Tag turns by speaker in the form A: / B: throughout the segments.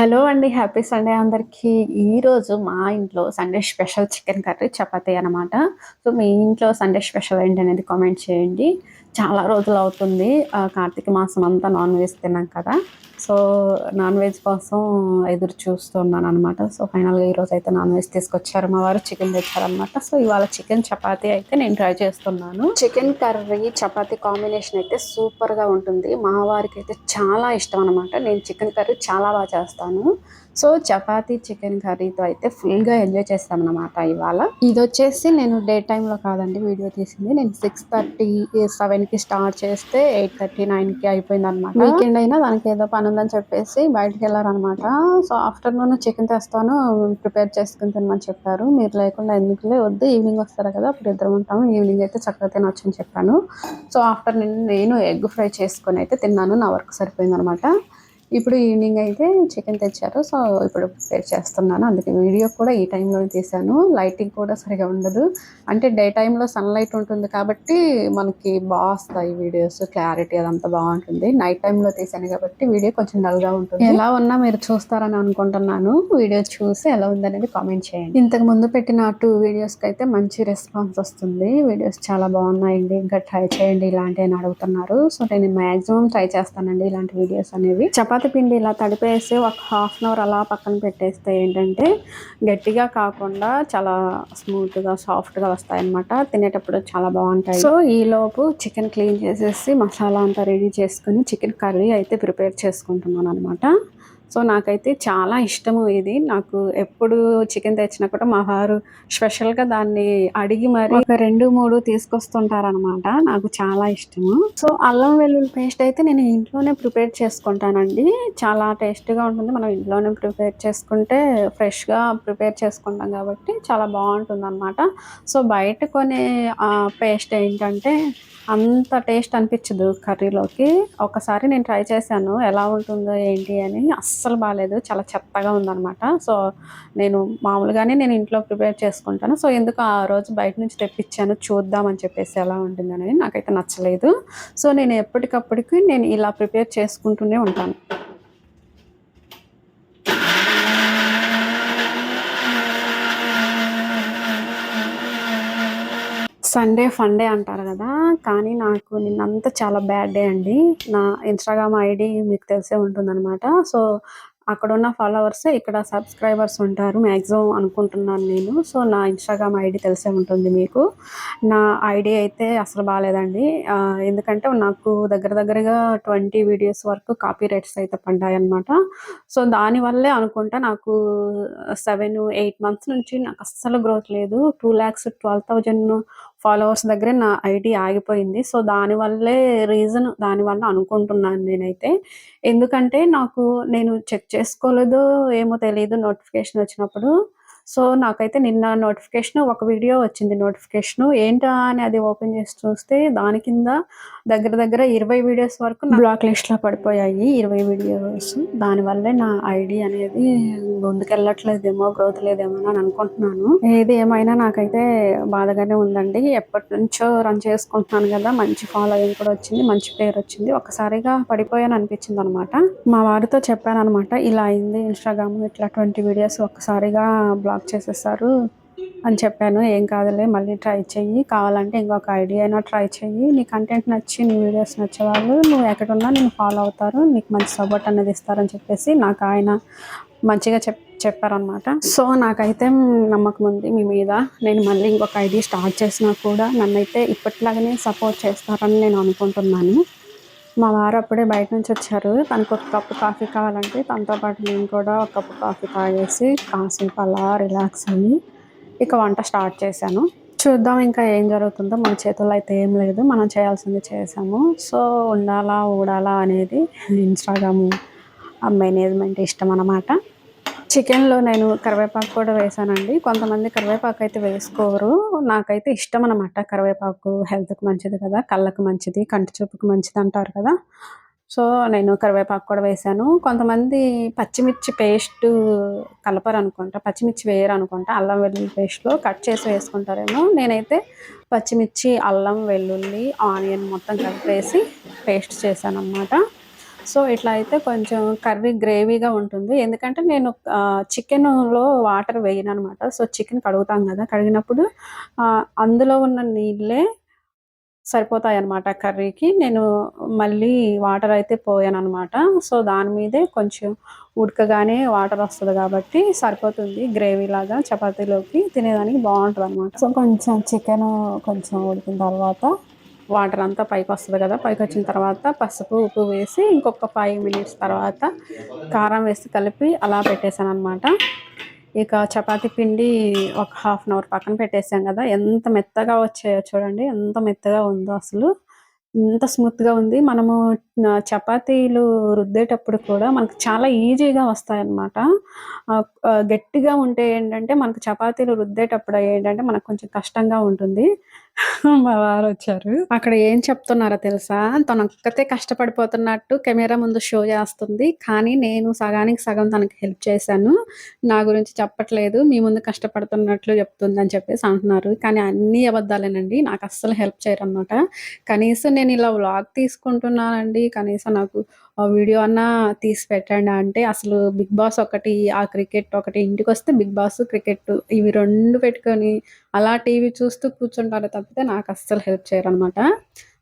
A: Hello అండి happy Sunday అందరికీ. ఈరోజు మా ఇంట్లో Sunday special chicken curry chapati అనమాట సో మీ ఇంట్లో సండే స్పెషల్ ఏంటి అనేది కామెంట్ చేయండి. చాలా రోజులు అవుతుంది. కార్తీక మాసం అంతా నాన్ వెజ్ తిన్నాం కదా. సో నాన్ వెజ్ కోసం ఎదురు చూస్తున్నాను అనమాట సో ఫైనల్గా ఈరోజు అయితే నాన్ వెజ్ తీసుకొచ్చారు మా వారు చికెన్ తెచ్చారనమాట సో ఇవాళ చికెన్ చపాతీ అయితే నేను ట్రై చేస్తున్నాను. చికెన్ కర్రీ చపాతీ కాంబినేషన్ అయితే సూపర్గా ఉంటుంది. మా వారికి అయితే చాలా ఇష్టం అనమాట నేను చికెన్ కర్రీ చాలా బాగా చేస్తాను. సో చపాతీ చికెన్ కర్రీతో అయితే ఫుల్గా ఎంజాయ్ చేస్తాను అనమాట ఇవాళ. ఇది వచ్చేసి నేను డే టైంలో కాదండి వీడియో తీసింది. నేను సిక్స్ థర్టీ సెవెన్కి స్టార్ట్ చేస్తే ఎయిట్ థర్టీ నైన్కి అయిపోయింది అనమాట వీకెండ్ అయినా దానికి ఏదో పని ఉందని చెప్పేసి బయటకు వెళ్ళారనమాట సో ఆఫ్టర్నూన్ చికెన్ తెస్తాను ప్రిపేర్ చేసుకుని తినమని చెప్పారు. మీరు లేకుండా ఎందుకులే వద్దు ఈవినింగ్ వస్తారు కదా అప్పుడు ఇద్దరు ఉంటాము. ఈవినింగ్ అయితే చక్కగా తినొచ్చు అని చెప్పాను. సో ఆఫ్టర్నూన్ నేను ఎగ్ ఫ్రై చేసుకొని అయితే తిన్నాను. నా వర్క్ సరిపోయిందనమాట ఇప్పుడు ఈవినింగ్ అయితే చికెన్ తెచ్చారు. సో ఇప్పుడు ప్రిపేర్ చేస్తున్నాను. అందుకే వీడియో కూడా ఈ టైంలో తీశాను. లైటింగ్ కూడా సరిగా ఉండదు. అంటే డే టైంలో సన్లైట్ ఉంటుంది కాబట్టి మనకి బాగా వస్తాయి వీడియోస్ క్లారిటీ అదంతా బాగుంటుంది. నైట్ టైంలో తీసాను కాబట్టి వీడియో కొంచెం డల్గా ఉంటుంది. ఎలా ఉన్నా మీరు చూస్తారని అనుకుంటున్నాను. వీడియో చూసి ఎలా ఉందనేది కామెంట్ చేయండి. ఇంతకు ముందు పెట్టిన టూ వీడియోస్కి అయితే మంచి రెస్పాన్స్ వస్తుంది. వీడియోస్ చాలా బాగున్నాయండి. ఇంకా ట్రై చేయండి. ఇలాంటి అని అడుగుతున్నారు. సో నేను మాక్సిమం ట్రై చేస్తానండి ఇలాంటి వీడియోస్ అనేవి. చపాతీ పిండి ఇలా తడిపేసి ఒక హాఫ్ అన్ అవర్ అలా పక్కన పెట్టేస్తే ఏంటంటే గట్టిగా కాకుండా చాలా స్మూత్గా సాఫ్ట్గా వస్తాయి అనమాట తినేటప్పుడు చాలా బాగుంటాయి. సో ఈ లోపు చికెన్ క్లీన్ చేసేసి మసాలా అంతా రెడీ చేసుకుని చికెన్ కర్రీ అయితే ప్రిపేర్ చేసుకుంటున్నాను అనమాట సో నాకైతే చాలా ఇష్టము ఇది. నాకు ఎప్పుడు చికెన్ తెచ్చినా కూడా మా వారు స్పెషల్గా దాన్ని అడిగి మరి ఒక రెండు మూడు తీసుకొస్తుంటారనమాట నాకు చాలా ఇష్టము. సో అల్లం వెల్లుల్లి పేస్ట్ అయితే నేను ఇంట్లోనే ప్రిపేర్ చేసుకుంటానండి. చాలా టేస్ట్గా ఉంటుంది. మనం ఇంట్లోనే ప్రిపేర్ చేసుకుంటే ఫ్రెష్గా ప్రిపేర్ చేసుకుంటాం కాబట్టి చాలా బాగుంటుంది అనమాట సో బయట కొనే పేస్ట్ ఏంటంటే అంత టేస్ట్ అనిపించదు కర్రీలోకి. ఒకసారి నేను ట్రై చేశాను. ఎలా ఉంటుందో ఏంటి అని అస్సలు బాగాలేదు చాలా చెత్తగా ఉందన్నమాట. సో నేను మామూలుగానే నేను ఇంట్లో ప్రిపేర్ చేసుకుంటాను. సో ఎందుకు ఆ రోజు బయట నుంచి తెప్పించాను చూద్దామని చెప్పేసి ఎలా ఉంటుందని నాకైతే నచ్చలేదు. సో నేను ఎప్పటికప్పటికి నేను ఇలా ప్రిపేర్ చేసుకుంటూనే ఉంటాను. సండే ఫండే అంటారు కదా కానీ నాకు నిన్నంతా చాలా బ్యాడ్ డే అండి. నా ఇన్స్టాగ్రామ్ ఐడి మీకు తెలిసే ఉంటుందన్నమాట. సో అక్కడ ఉన్న ఫాలోవర్స్ ఇక్కడ సబ్స్క్రైబర్స్ ఉంటారు మ్యాక్సిమం అనుకుంటున్నాను నేను. సో నా ఇన్స్టాగ్రామ్ ఐడి తెలిసే ఉంటుంది మీకు. నా ఐడి అయితే అసలు బాగాలేదండి ఎందుకంటే నాకు దగ్గర దగ్గరగా ట్వంటీ వీడియోస్ వరకు కాపీ రైట్స్ అయితే పడ్డాయి అనమాట సో దానివల్లే అనుకుంటా నాకు సెవెన్ ఎయిట్ మంత్స్ నుంచి నాకు అస్సలు గ్రోత్ లేదు. Two lakhs twelve thousand followers దగ్గర నా ఐడి ఆగిపోయింది. సో దానివల్లే రీజన్ దానివల్ల అనుకుంటున్నాను నేనైతే. ఎందుకంటే నాకు నేను చెక్ చేసుకోలేదో ఏమో తెలియదు నోటిఫికేషన్ వచ్చినప్పుడు. సో నాకైతే నిన్న నోటిఫికేషన్ ఒక వీడియో వచ్చింది నోటిఫికేషన్. ఏంటా అని అది ఓపెన్ చేసి చూస్తే దాని కింద దగ్గర దగ్గర ఇరవై వీడియోస్ వరకు బ్లాక్ లిస్ట్లో పడిపోయాయి ఇరవై వీడియోస్. దానివల్లే నా ఐడి అనేది ముందుకెళ్ళట్లేదేమో గ్రోత్ లేదేమో అని అనుకుంటున్నాను. ఏది ఏమైనా నాకైతే బాధగానే ఉందండి. ఎప్పటి నుంచో రన్ చేసుకుంటున్నాను కదా మంచి ఫాలోయింగ్ కూడా వచ్చింది మంచి పేరు వచ్చింది. ఒకసారిగా పడిపోయాను అనిపించింది అనమాట మా వారితో చెప్పాను అనమాట ఇలా అయింది ఇన్స్టాగ్రామ్ ఇట్లా ట్వంటీ వీడియోస్ ఒక్కసారిగా బ్లాక్ చేసేస్తారు అని చెప్పాను. ఏం కాదులే మళ్ళీ ట్రై చెయ్యి. కావాలంటే ఇంకొక ఐడియా అయినా ట్రై చెయ్యి. నీ కంటెంట్ నచ్చి నీ వీడియోస్ నచ్చే వాళ్ళు నువ్వు ఎక్కడున్నా నేను ఫాలో అవుతారు నీకు మంచి సపోర్ట్ అనేది ఇస్తారని చెప్పేసి నాకు ఆయన మంచిగా చెప్ చెప్పారనమాట సో నాకైతే నమ్మకం ఉంది మీ మీద. నేను మళ్ళీ ఇంకొక ఐడి స్టార్ట్ చేసినా కూడా నన్నైతే ఇప్పటిలాగానే సపోర్ట్ చేస్తారని నేను అనుకుంటున్నాను. మా వారు అప్పుడే బయట నుంచి వచ్చారు. తనకు ఒక కప్పు కాఫీ కావాలంటే తనతో పాటు నేను కూడా ఒక కప్పు కాఫీ తాగేసి కాసేపు అలా రిలాక్స్ అయ్యి ఇక వంట స్టార్ట్ చేశాను. చూద్దాం ఇంకా ఏం జరుగుతుందో. మన చేతుల్లో అయితే ఏం లేదు. మనం చేయాల్సింది చేసాము సో ఉండాలా ఊడాలా అనేది ఇన్స్టాగ్రామ్ మేనేజ్మెంట్ ఇష్టం అన్నమాట. చికెన్లో నేను కరివేపాకు కూడా వేసానండి. కొంతమంది కరివేపాకు అయితే వేసుకోరు. నాకైతే ఇష్టం అనమాట కరివేపాకు హెల్త్కి మంచిది కదా కళ్ళకు మంచిది కంటి చూపుకి మంచిది అంటారు కదా. సో నేను కరివేపాకు కూడా వేసాను. కొంతమంది పచ్చిమిర్చి పేస్ట్ కలపరు అనుకుంటా పచ్చిమిర్చి వేయరు అనుకుంటా అల్లం వెల్లుల్లి పేస్ట్లో కట్ చేసి వేసుకుంటారేమో. నేనైతే పచ్చిమిర్చి అల్లం వెల్లుల్లి ఆనియన్ మొత్తం కలిపేసి పేస్ట్ చేశాను అనమాట సో ఇట్లా అయితే కొంచెం కర్రీ గ్రేవీగా ఉంటుంది. ఎందుకంటే నేను చికెన్లో వాటర్ వేయను అనమాట సో చికెన్ కడుగుతాం కదా కడిగినప్పుడు అందులో ఉన్న నీళ్ళే సరిపోతాయి అన్నమాట కర్రీకి. నేను మళ్ళీ వాటర్ అయితే పోయాను అనమాట సో దాని మీదే కొంచెం ఉడకగానే వాటర్ వస్తుంది కాబట్టి సరిపోతుంది గ్రేవీ లాగా చపాతీలోకి తినేదానికి బాగుంటుంది అనమాట సో కొంచెం చికెన్ కొంచెం ఉడికిన తర్వాత వాటర్ అంతా పైకి వస్తుంది కదా పైకి వచ్చిన తర్వాత పసుపు ఉప్పు వేసి ఇంకొక ఫైవ్ మినిట్స్ తర్వాత కారం వేసి కలిపి అలా పెట్టేశాను అనమాట ఇక చపాతి పిండి ఒక హాఫ్ అన్ అవర్ పక్కన పెట్టేసాం కదా ఎంత మెత్తగా వచ్చాయో చూడండి ఎంత మెత్తగా ఉందో అసలు. ఎంత స్మూత్గా ఉంది. మనము చపాతీలు రుద్దేటప్పుడు కూడా మనకు చాలా ఈజీగా వస్తాయి అన్నమాట గట్టిగా ఉంటే ఏంటంటే మనకు చపాతీలు రుద్దేటప్పుడు ఏంటంటే మనకు కొంచెం కష్టంగా ఉంటుంది. మా వారు వచ్చారు. అక్కడ ఏం చెప్తున్నారో తెలుసా? తను ఒక్కతే కష్టపడిపోతున్నట్టు కెమెరా ముందు షో చేస్తుంది. కానీ నేను సగానికి సగం తనకి హెల్ప్ చేశాను. నా గురించి చెప్పట్లేదు. మీ ముందు కష్టపడుతున్నట్లు చెప్తుంది అని చెప్పేసి అంటున్నారు. కానీ అన్ని అబద్ధాలేనండి. నాకు అస్సలు హెల్ప్ చేయరు అనమాట కనీసం నేను ఇలా వ్లాగ్ తీసుకుంటున్నానండి. కనీసం నాకు వీడియో అన్నా తీసి పెట్టండి అంటే అసలు బిగ్ బాస్ ఒకటి ఆ క్రికెట్ ఒకటి ఇంటికి వస్తే బిగ్ బాస్ క్రికెట్ ఇవి రెండు పెట్టుకొని అలా టీవీ చూస్తూ కూర్చుంటారు తప్పితే నాకు అస్సలు హెల్ప్ చేయరు అనమాట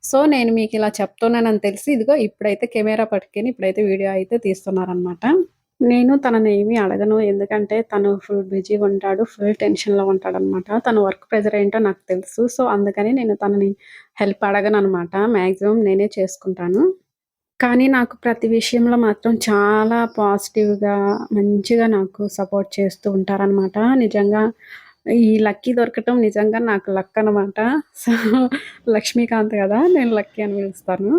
A: సో నేను మీకు ఇలా చెప్తున్నానని తెలిసి ఇదిగో ఇప్పుడైతే కెమెరా పట్టుకొని ఇప్పుడైతే వీడియో అయితే తీస్తున్నారనమాట నేను తనని ఏమీ అడగను. ఎందుకంటే తను ఫుల్ బిజీగా ఉంటాడు ఫుల్ టెన్షన్లో ఉంటాడు అనమాట తన వర్క్ ప్రెజర్ ఏంటో నాకు తెలుసు. సో అందుకని నేను తనని హెల్ప్ అడగను అనమాట మ్యాక్సిమం నేనే చేసుకుంటాను. కానీ నాకు ప్రతి విషయంలో మాత్రం చాలా పాజిటివ్‌గా, మంచిగా నాకు సపోర్ట్ చేస్తూ ఉంటారనమాట. నిజంగా ఈ లక్కీ దొరకటం నిజంగా నాకు లక్ అనమాట. సో, లక్ష్మీకాంత్ కదా నేను లక్కీ అని పిలుస్తాను.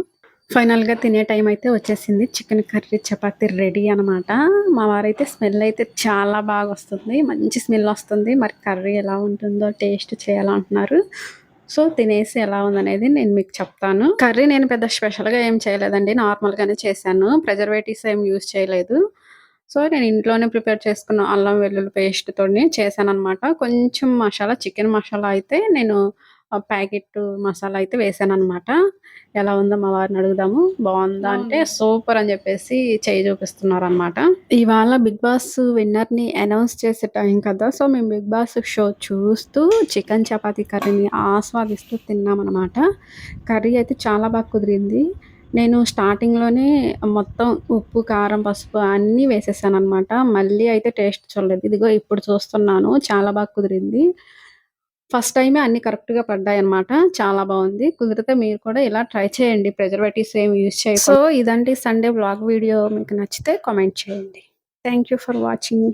A: ఫైనల్‌గా తినే టైం అయితే వచ్చేసింది. చికెన్ కర్రీ, చపాతీ రెడీ అనమాట. మా వారైతే స్మెల్ అయితే చాలా బాగొస్తుంది. మంచి స్మెల్ వస్తుంది. మరి కర్రీ ఎలా ఉంటుందో టేస్ట్ చేయాలంటున్నారు. సో, తినేసి ఎలా ఉందనేది నేను మీకు చెప్తాను. కర్రీ నేను పెద్ద స్పెషల్‌గా ఏం చేయలేదండి. నార్మల్‌గానే చేశాను. ప్రిజర్వేటివ్స్ ఏం యూజ్ చేయలేదు. సో, నేను ఇంట్లోనే ప్రిపేర్ చేసుకున్న అల్లం వెల్లుల్లి పేస్ట్తో చేశాను అనమాట కొంచెం మసాలా చికెన్ మసాలా అయితే నేను ప్యాకెట్ మసాలా అయితే వేశాననమాట. ఎలా ఉందో మా వారిని అడుగుదాము. బావుందా అంటే. సూపర్ అని చెప్పేసి చెయ్యి చూపిస్తున్నారనమాట. ఇవాళ బిగ్ బాస్ విన్నర్‌ని అనౌన్స్ చేసే టైం కదా! సో, మేము బిగ్ బాస్ షో చూస్తూ చికెన్ చపాతీ కర్రీని ఆస్వాదిస్తూ తిన్నామనమాట. కర్రీ అయితే చాలా బాగా కుదిరింది. నేను స్టార్టింగ్‌లోనే మొత్తం ఉప్పు, కారం, పసుపు అన్నీ వేసేసాననమాట. మళ్ళీ అయితే టేస్ట్ చూడలేదు. ఇదిగో ఇప్పుడు చూస్తున్నాను. చాలా బాగా కుదిరింది. ఫస్ట్ టైమే అన్ని కరెక్ట్‌గా పడ్డాయన్నమాట. చాలా బాగుంది కుదిరితే మీరు కూడా ఇలా ట్రై చేయండి. ప్రిజర్వేటివ్స్ ఏమి యూజ్ చేయండి సో, ఇదండి సండే బ్లాగ్ వీడియో మీకు నచ్చితే కామెంట్ చేయండి. Thank you for watching.